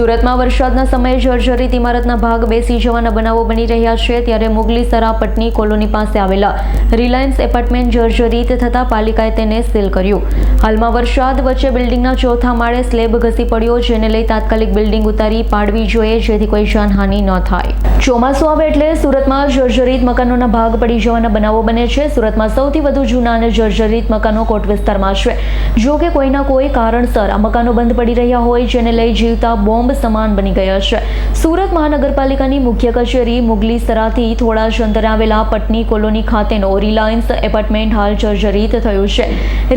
સુરતમાં વરસાદના સમયે જર્જરિત ઇમારતના ભાગ બેસી જવાના બનાવો બની રહ્યા છે, ત્યારે મુગલી પટની કોલોની પાસે આવેલા રિલાયન્સ એપાર્ટમેન્ટ જર્જરિત થતાં પાલિકાએ તેને સીલ કર્યું. હાલમાં વરસાદ વચ્ચે બિલ્ડિંગના ચોથા માળે સ્લેબ ઘસી પડ્યો, જેને લઈ તાત્કાલિક બિલ્ડિંગ ઉતારી પાડવી જોઈએ, જેથી કોઈ જાનહાનિ ન થાય. ચોમાસું આવે એટલે સુરતમાં જર્જરિત મકાનોના ભાગ પડી જવાના બનાવો બને છે. સુરતમાં સૌથી વધુ જૂના અને જર્જરિત મકાનો કોટ વિસ્તારમાં છે. જો કે કોઈના કોઈ કારણસર આ મકાનો બંધ પડી રહ્યા હોય, જેને લઈ જીવતા બોમ્બ સમાન બની ગયા છે. સુરત મહાનગરપાલિકાની મુખ્ય કચેરી મુગલીસરાથી થોડા જ અંતરે આવેલા પટની કોલોની ખાતેનો રિલાયન્સ એપાર્ટમેન્ટ હાલ જર્જરિત થયું છે.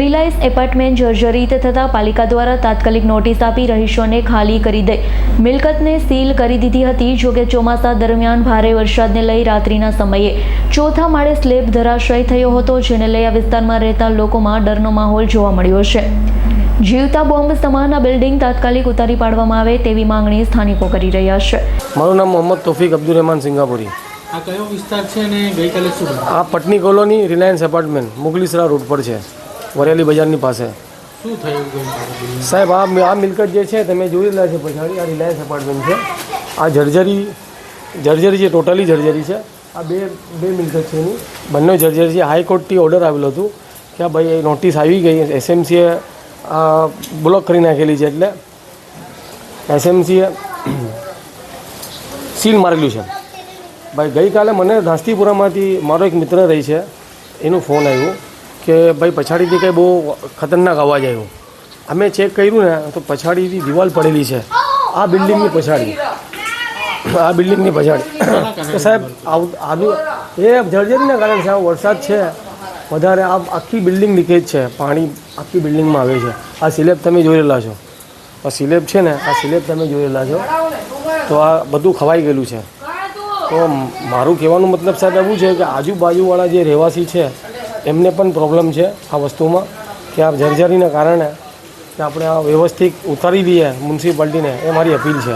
રિલાયન્સ એપાર્ટમેન્ટ જર્જરિત થતાં પાલિકા દ્વારા તાત્કાલિક નોટિસ આપી રહીશોને ખાલી કરી દઈ. મિલકતને સીલ કરી દીધી હતી. જોકે ચોમાસા દરમિયાન ભારે વરસાદને લઈ રાત્રિના સમયે ચોથા માળે સ્લેબ ધરાશય થયો હતો જેને લઈ આ વિસ્તારમાં રહેતા લોકોમાં ડરનો માહોલ જોવા મળ્યો છે. જીવતા બોમ્બ સમાન આ બિલ્ડિંગ તાત્કાલિક ઉતારી પાડવામાં આવે તેવી માંગણી સ્થાનિકો કરી રહ્યા છે. મારું નામ મોહમ્મદ તોફિક અબ્દુલ રહેમાન સિંગાપુરી. આ કયો વિસ્તાર છે અને ગઈકાલે શું આ Patni colony Reliance apartment Mughlisara road પર છે વરેલી બજારની પાસે. શું થયું સાહેબ આ આ મિલકત જે છે તમે જોઈ રહ્યા છે પછાડી આ રિલાયન્સ એપાર્ટમેન્ટ છે. આ જર્જરી જર્જરી છે ટોટલી જર્જરી છે. આ બે બે મિલકત છે એની. બંને જર્જરી છે. હાઈકોર્ટથી ઓર્ડર આવેલો હતું કે આ ભાઈ નોટિસ આવી ગઈ. એસએમસીએ બ્લોક કરી નાખેલી છે એટલે એસએમસીએ સીલ મારેલું છે. ભાઈ ગઈકાલે મને ધાસ્તીપુરામાંથી મારો એક મિત્ર રહી છે. એનો ફોન આવ્યો કે ભાઈ પછાડીથી કંઈ બહુ ખતરનાક અવાજ આવ્યો. અમે ચેક કર્યું ને તો પછાડીથી દિવાલ પડેલી છે. આ બિલ્ડિંગની પછાડી. આ બિલ્ડિંગની પાછળ સાહેબ, આવું એ જર્જરીના કારણે સાહેબ, વરસાદ છે. વધારે આ આખી બિલ્ડિંગ લીકેજ છે. પાણી આખી બિલ્ડિંગમાં આવે છે. આ સિલેબ તમે જોઈ રહેલા છો. આ સિલેબ છે ને, આ સિલેબ તમે જોઈ રહેલા છો. તો આ બધું ખવાઈ ગયેલું છે. તો મારું કહેવાનું મતલબ સાહેબ એવું છે કે આજુબાજુવાળા જે રહેવાસી છે, એમને પણ પ્રોબ્લેમ છે આ વસ્તુમાં, કે આ જર્જરીના કારણે કે આપણે આ વ્યવસ્થિત ઉતારી દઈએ મ્યુનિસિપાલિટીને, એ મારી અપીલ છે.